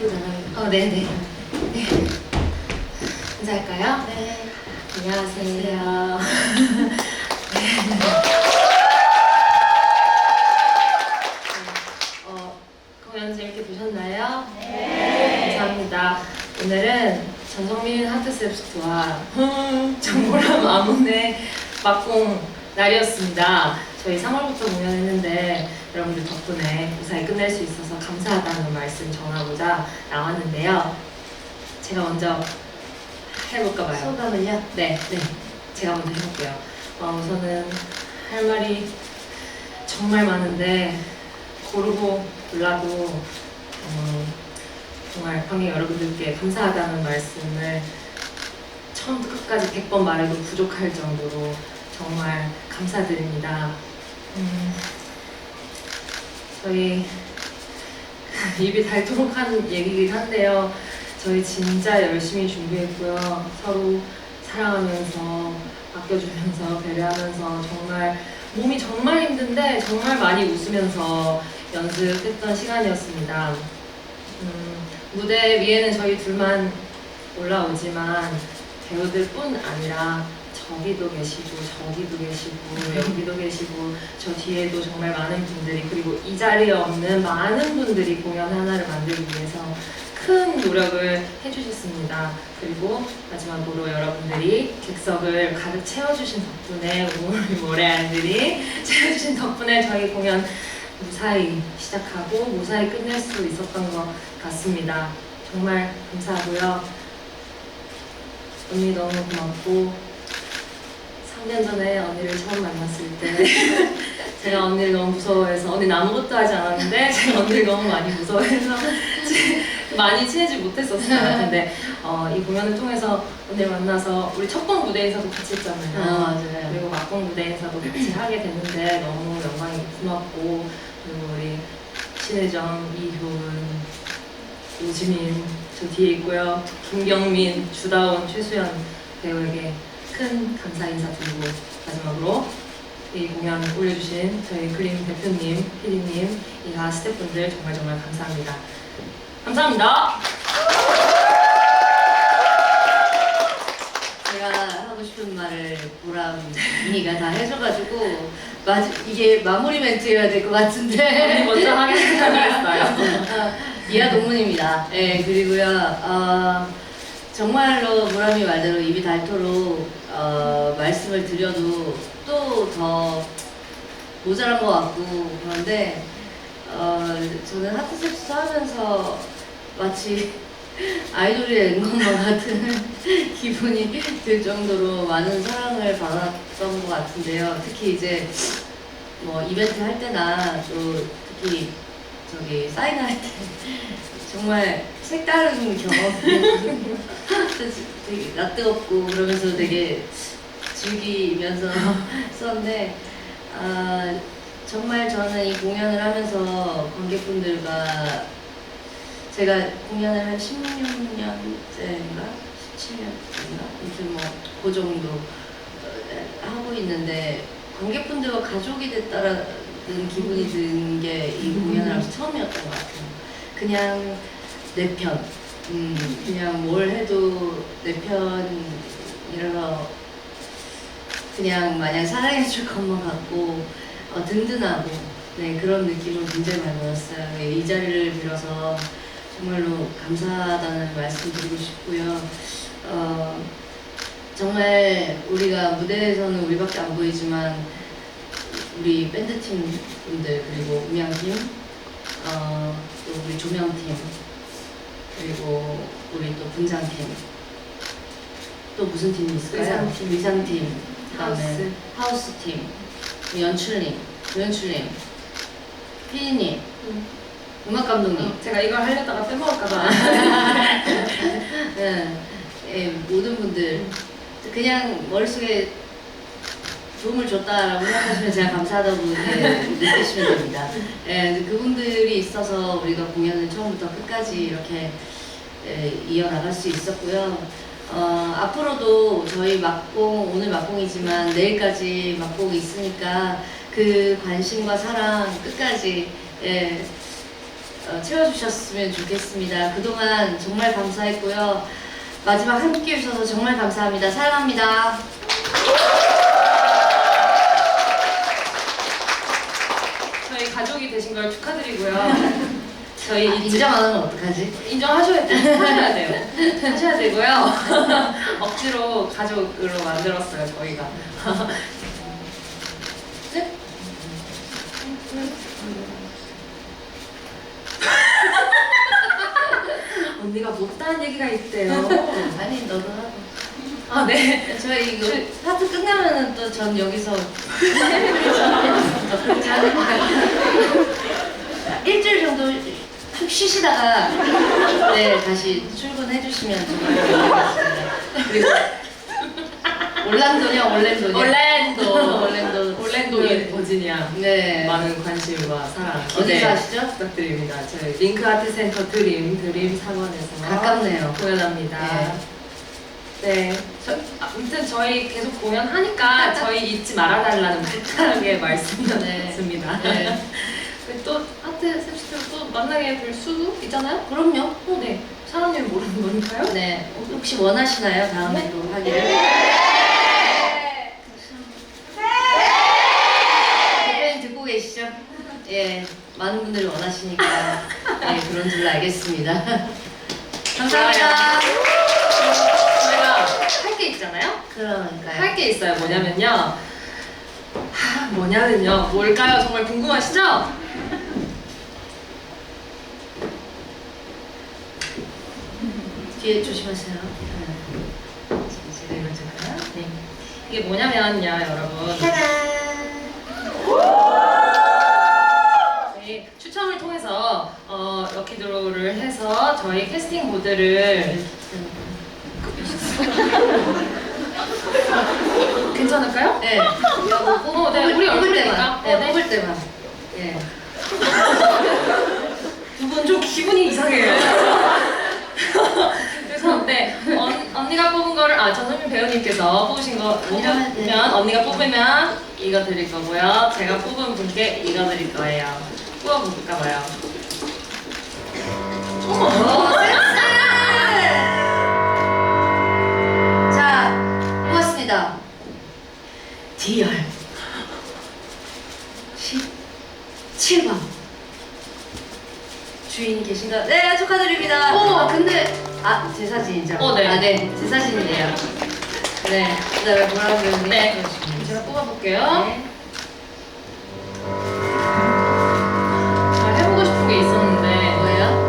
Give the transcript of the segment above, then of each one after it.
어, 네 네. 네. 인사할까요? 네. 안녕하세요. 어, 공연 재밌게 보셨나요? 네. 감사합니다. 오늘은 전성민 하트셉스트와 정보람 아몬의 막공 날이었습니다. 저희 3월부터 공연했는데 여러분들 덕분에 무사히 끝낼 수 있어서 감사하다는 말씀 전하고자 나왔는데요. 제가 먼저 해볼까 봐요. 소감을요? 네, 네. 제가 먼저 해볼게요. 어, 우선은 할 말이 정말 많은데 고르고 골라도 어, 정말 관객 여러분들께 감사하다는 말씀을 처음부터 끝까지 100번 말해도 부족할 정도로 정말 감사드립니다. 음, 저희 입이 닳도록 한 얘기긴 한데요. 저희 진짜 열심히 준비했고요. 서로 사랑하면서 아껴주면서 배려하면서 정말 몸이 정말 힘든데 정말 많이 웃으면서 연습했던 시간이었습니다. 음, 무대 위에는 저희 둘만 올라오지만 배우들뿐 아니라 저기도 계시고 저기도 계시고 여기도 계시고 저 뒤에도 정말 많은 분들이 그리고 이 자리에 없는 많은 분들이 공연 하나를 만들기 위해서 큰 노력을 해주셨습니다. 그리고 마지막으로 여러분들이 객석을 가득 채워주신 덕분에 우리 모래알들이 채워주신 덕분에 저희 공연 무사히 시작하고 무사히 끝낼 수 있었던 것 같습니다. 정말 감사하고요. 언니 너무 고맙고 3년 전에 언니를 처음 만났을 때 제가 언니를 너무 무서워해서 언니는 아무것도 하지 않았는데 제가 언니를 너무 많이 무서워해서 많이 친해지 못했었어요. 근데 어, 이 공연을 통해서 언니를 만나서 우리 첫 번 무대에서도 같이 했잖아요. 아, 맞아요. 그리고 막공 무대에서도 같이 하게 됐는데 너무 영광이 고맙고 그리고 우리 신혜정, 이효은, 오지민 저 뒤에 있고요. 김경민, 주다원, 최수연 배우에게 큰 감사 인사 드리고 마지막으로 이 공연 올려주신 저희 그림 대표님, 피디님, 이다 스태프분들 정말 정말 감사합니다. 감사합니다. 제가 하고 싶은 말을 보람이가 다 해줘가지고 마지, 이게 마무리 멘트여야 될 것 같은데 먼저. 어, 이하 동문입니다. 예 그리고요 어, 정말로 보람이 말대로 입이 닳도록 어, 말씀을 드려도 또 더 모자란 것 같고 그런데 어, 저는 하트 섹스 하면서 마치 아이돌이 된 것만 같은 기분이 들 정도로 많은 사랑을 받았던 것 같은데요. 특히 이제 뭐 이벤트 할 때나 또 특히 저기 사인할 때 정말 색다른 경험. 되게 낯뜨겁고 그러면서 되게 즐기면서 썼는데 아, 정말 저는 이 공연을 하면서 관객분들과 제가 공연을 한 16년째인가? 17년째인가? 아무튼 뭐그 정도 어, 하고 있는데 관객분들과 가족이 됐다라 는 기분이 든게이 공연을 하면서 처음이었던 것 같아요. 그냥 내 편, 음, 그냥 뭘 해도 내 편이라서 그냥 마냥 사랑해줄 것만 같고 어, 든든하고 네, 그런 느낌을 굉장히 많이 받았어요. 네, 이 자리를 빌어서 정말로 감사하다는 말씀 드리고 싶고요. 어, 정말 우리가 무대에서는 우리밖에 안 보이지만 우리 밴드팀 분들 그리고 음향팀 어, 또 우리 조명팀 그리고 우리 또 분장팀 또 무슨 팀이 있을까요? 의상팀. 의상팀 그다음에 하우스. 하우스팀 연출님 조연출님 피디님 음악 감독님 제가 이걸 하려다가 빼먹을까봐. 네, 예, 모든 분들 그냥 머릿속에 도움을 줬다라고 생각하시면 제가 감사하다고 이렇게 느끼시면 됩니다. 예, 그분들이 있어서 우리가 공연을 처음부터 끝까지 이렇게 예, 이어나갈 수 있었고요. 어, 앞으로도 저희 막공, 오늘 막공이지만 내일까지 막공이 있으니까 그 관심과 사랑 끝까지 예, 어, 채워주셨으면 좋겠습니다. 그동안 정말 감사했고요. 마지막 함께 해주셔서 정말 감사합니다. 사랑합니다. 되신 걸 축하드리고요. 저희 아, 이 인정 안 하면 어떡하지? 인정하셔야 돼요. 하셔야 돼요. 하셔야 되고요. 억지로 가족으로 만들었어요, 저희가. 네? 언니가 못다한 얘기가 있대요. 아니 너도 하고. 아, 네. 저희 이거 파트 끝나면은 또 전 여기서 일주일 정도 푹 쉬시다가 네 다시 출근해 주시면 정말 감사하겠습니다. 그리고 올란도냐 올랜도냐 올랜도. 올랜도 올랜도인 버지니아. 네 많은 관심과 사랑. 어디서 네, 하시죠? 부탁드립니다. 저희 링크 아트 센터 드림 드림 사관에서 가깝네요. 공연합니다. 네. 저, 아무튼 저희 계속 공연하니까 저희 잊지 말아달라는 부탁하게 말씀드렸습니다. 네. 그리고 또 아트 셉스트로 또 만나게 될 수도 있잖아요? 그럼요. 어, 네. 사람님 모르는 거니까요? 네 혹시 원하시나요 다음에 또 하기를? 대표님 듣고 계시죠? 예, 많은 분들이 원하시니까 예, 그런 줄 알겠습니다. 감사합니다. 할 게 있잖아요? 그러니까요. 할 게 있어요. 뭐냐면요. 하, 뭐냐면요. 뭘까요? 정말 궁금하시죠? 뒤에 조심하세요. 네. 제가? 네. 이게 뭐냐면요, 여러분. 저희 추첨을 통해서 어, 럭키드로우를 해서 저희 캐스팅 보드를 괜찮을까요? 네. 이거 뽑- 어, 네, 우리 얼굴이니까. 때만. 어, 네, 네. 뽑을 때만. 예. 두 분 좀 기분이 이상해요. 그래서 네 언, 언니가 뽑은 거를 아 전선민 배우님께서 뽑으신 거 네. 뽑으면 언니가 뽑으면 이거 드릴 거고요. 제가 뽑은 분께 이거 드릴 거예요. 뽑아볼까 봐요. 오, 센스! 디얼 17번 주인이 계신가? 네, 축하드립니다. 오! 아, 근데 아, 제 사진이죠? 어, 네. 아, 네, 제 사진이에요. 네, 그다음에 뭐라고 배우님? 네. 제가 뽑아볼게요. 네. 잘 해보고 싶은 게 있었는데 뭐예요?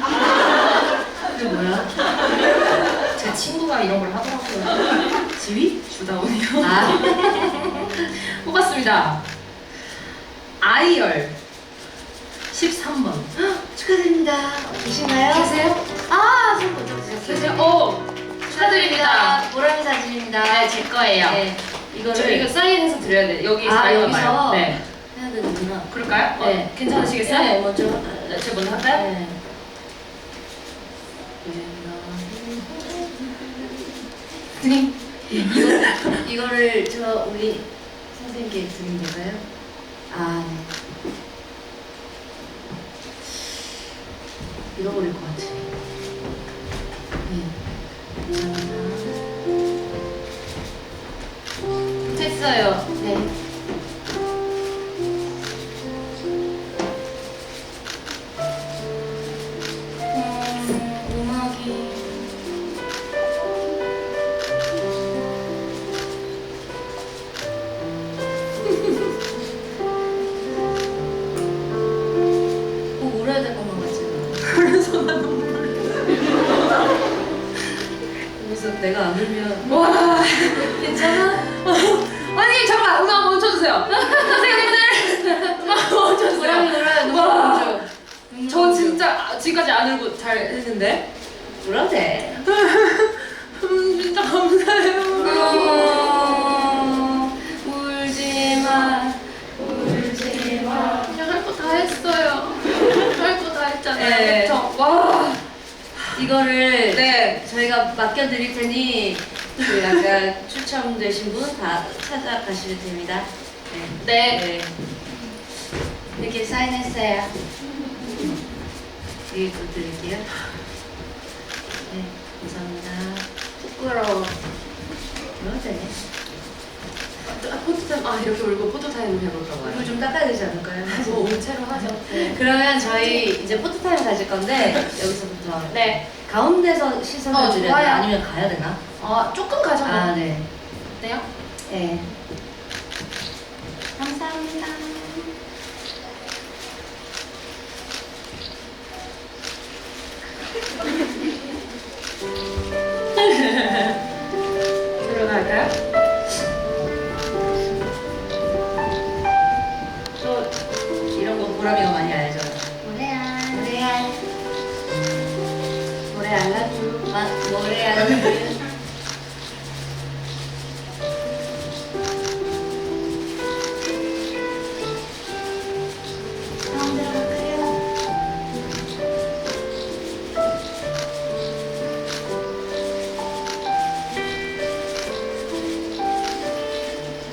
그게 뭐야? 제 친구가 이런 걸 하더라고요. 지휘? 주다운이요. 아, 뽑았습니다. 아이열 13번. 축하드립니다. 계신가요? 계세요? 아, 손 먼저 드셨어요. 계세요? 오! 축하드립니다. 보람이 사진입니다. 네, 제 거예요. 네, 이거를 저 이거 사인해서 드려야 돼. 여기 아, 사인 여기서? 봐요. 네. 해야 되는구나. 그럴까요? 어, 네. 괜찮으시겠어요? 네, 먼저. 네, 제가 먼저 할까요? 네. 네. 이거, 이거를 저 우리 선생님께 드리면 될까요? 아, 네. 잃어버릴 것 같아. 네. 됐어요. 네. 내가 안 울면 와, 괜찮아? 아니, 잠깐만, 음악 멈춰주세요. 선생님들! 음악 멈춰주세요. 눈물 저. 진짜 아, 지금까지 안 울고 잘 했는데. 울어도 돼. 음, 진짜 감사해요. 저희가 맡겨드릴 테니 그 약간 추첨되신 분 다 찾아가시면 됩니다. 네. 네. 네. 이렇게 사인했어요. 여기 또 드릴게요. 네, 감사합니다. 부끄러워. 이거 되네. 아, 포토타임, 아, 이렇게 울고 포토타임을 해볼까 이거 봐요. 좀 닦아야 되지 않을까요? 뭐, 온체로 하죠. 네. 그러면 저희 이제 포토타임 가질 건데 여기서부터 네. 가운데서 어, 시선을 드려야 좋아요. 되나? 아니면 가야 되나? 어, 조금. 뭐. 아, 네. 어때요? 네. 감사합니다.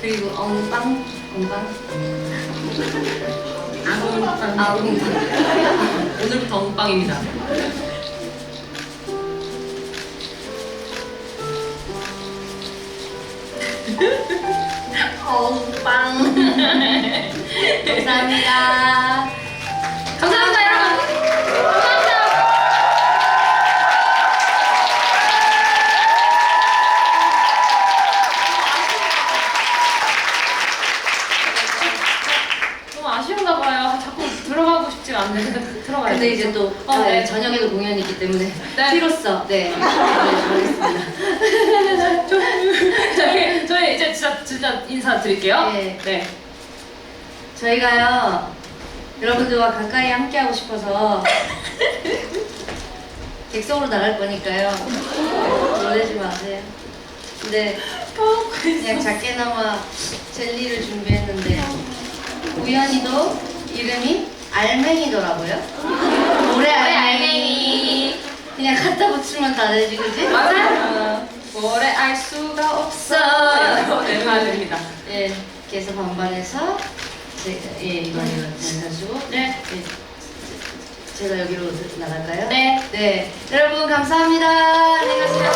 그리고 엉빵, 엉빵. 앙빵. 아, 엉빵. 오늘부터 엉빵입니다. 엉빵. 감사합니다. 감사합니다, 여러분. 감사합니다. 너무 아쉬운가 봐요. 자꾸 들어가고 싶지가 않는데 들어가야 근데 이제 또 어, 저희 네. 저녁에도 공연이 있기 때문에 네. 티로서 네, 네 가겠습니다. 저희 저희 이제 진짜 진짜 인사드릴게요. 네. 네. 저희가요 여러분들과 가까이 함께하고 싶어서 객석으로 나갈 거니까요 놀라지 마세요. 근데 그냥 작게나마 젤리를 준비했는데 우연히도 이름이 알맹이더라고요. 모래 알맹이. 그냥 갖다 붙이면 다 되지, 그지? 맞아요. 오래 알 수가 없어. 네, 맞습니다. 예, 그래서 반반해서 제가 예 이건 이건 해가지고 네. 예, 제가 여기로 나갈까요? 네. 네, 여러분 감사합니다. 안녕히 가세요.